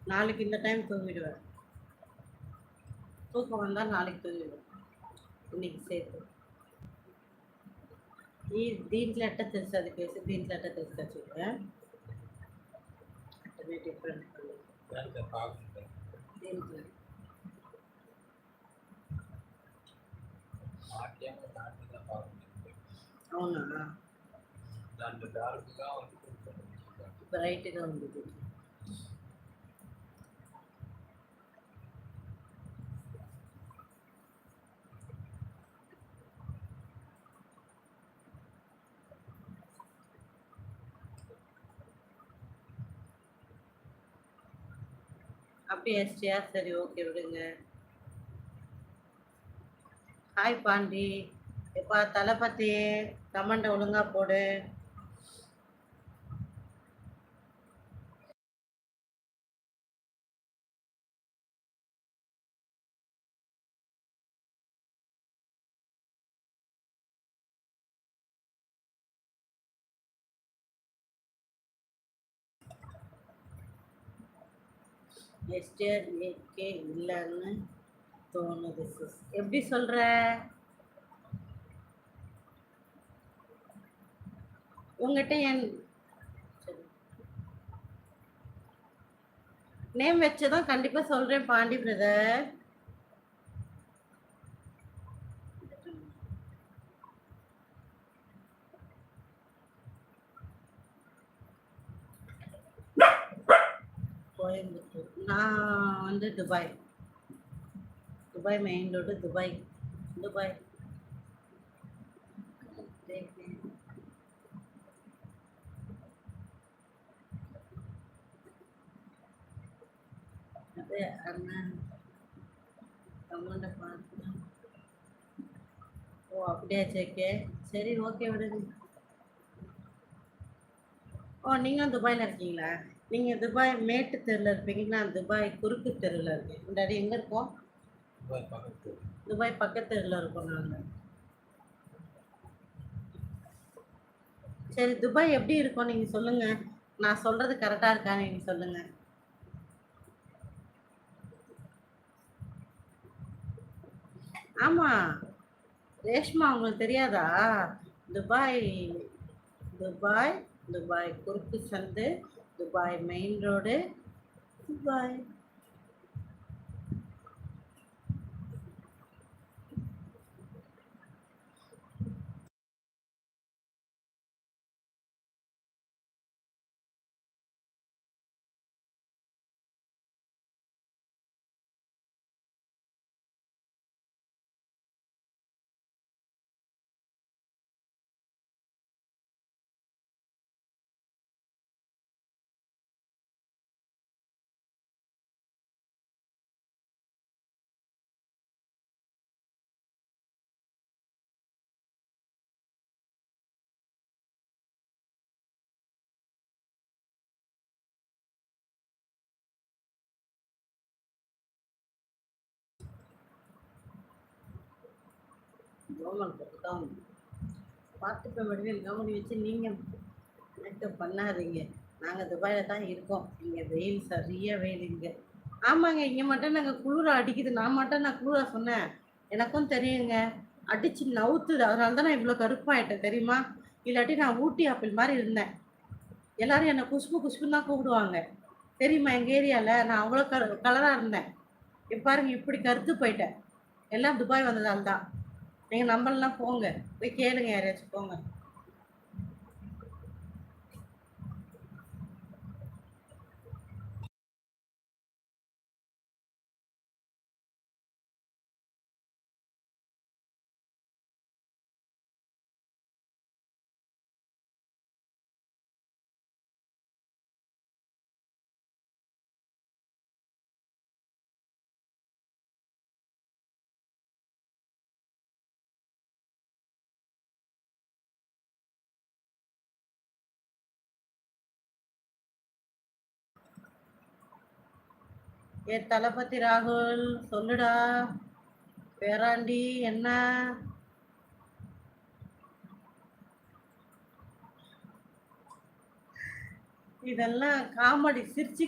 நாளைக்கு இந்த டைம் தூங்கிடுவேன் தூக்கம் வந்தால் நாளைக்கு தூங்கிடுவேன் இன்னைக்கு சேர்த்து ఈ దీంట్లో అట్ట తెలుసు అది పేసి దీంట్లో అట్ట తెలుసు చూడ అట్టనే డిఫరెంట్ దీంట్లో అవునా దాంట్లో డార్క్గా ఉంది బ్రైట్గా ఉంది ఇది. அப்படியே எஸ்டியா சரி ஓகே விடுங்க. ஹாய் பாண்டி. எப்பா தளபதி கமெண்ட் ஒழுங்கா போடு. எஸ்டர் ஏகே இல்லைன்னு தோணுது சிஸ் எப்படி சொல்கிற உங்ககிட்ட என் நேம் வைச்சதான் கண்டிப்பாக சொல்கிறேன் பாண்டி பிரதர் கோயம்புத்தூர் நான் வந்து Dubai. Dubai main road Dubai. Dubai. அது அண்ணன் கமெண்ட பார்த்து ஓ அப்படியா சேக்கே சரி ஓகே விடுங்க. ஓ நீங்களும் துபாயில் இருக்கீங்களா? நீங்கள் துபாய் மேட்டு தெருவில் இருப்பீங்க நான் துபாய் குறுக்கு தெருவில் இருக்கேன் அடி எங்கே இருக்கோம்? துபாய் பக்கத்து துபாய் பக்கத்து தெருவில் இருக்கோம் நாங்கள் சரி துபாய் எப்படி இருக்கும் நீங்கள் சொல்லுங்கள் நான் சொல்கிறது கரெக்டாக இருக்கான்னு நீங்கள் சொல்லுங்கள் ஆமாம் ரேஷ்மா உங்களுக்கு தெரியாதா? துபாய் துபாய் துபாய் குறுக்கு சந்து Dubai main road Dubai government தான் பார்த்துப்ப வடிவேல் கவனி வச்சு நீங்கள் மேக்கப் பண்ணாதீங்க. நாங்கள் துபாயில் தான் இருக்கோம். இங்கே வெயில் சரியாக வெயில் இங்கே ஆமாங்க இங்கே மட்டும் நாங்கள் குளிராக அடிக்குது. நான் மட்டும் நான் குளிராக சொன்னேன். எனக்கும் தெரியுங்க. அடித்து நவுத்துது. அதனால தான் நான் இவ்வளோ கருப்பாயிட்டேன் தெரியுமா? இல்லாட்டி நான் ஊட்டி ஆப்பிள் மாதிரி இருந்தேன். எல்லாரும் என்னை குஷ்பு குஷ்புன்னு தான் கூப்பிடுவாங்க. தெரியுமா எங்கள் ஏரியாவில் நான் அவ்வளோ கல கலராக இருந்தேன். இப்போ பாருங்க இப்படி கருத்து போயிட்டேன். எல்லாம் துபாய் வந்ததால் தான். நீங்கள் நம்பர்லாம் போங்க. போய் கேளுங்க யாரையாச்சும் போங்க. ஏ தளபதி ராகுல் சொல்லுடா. பேராண்டி என்ன? இதெல்லாம் காமெடி சிரிச்சு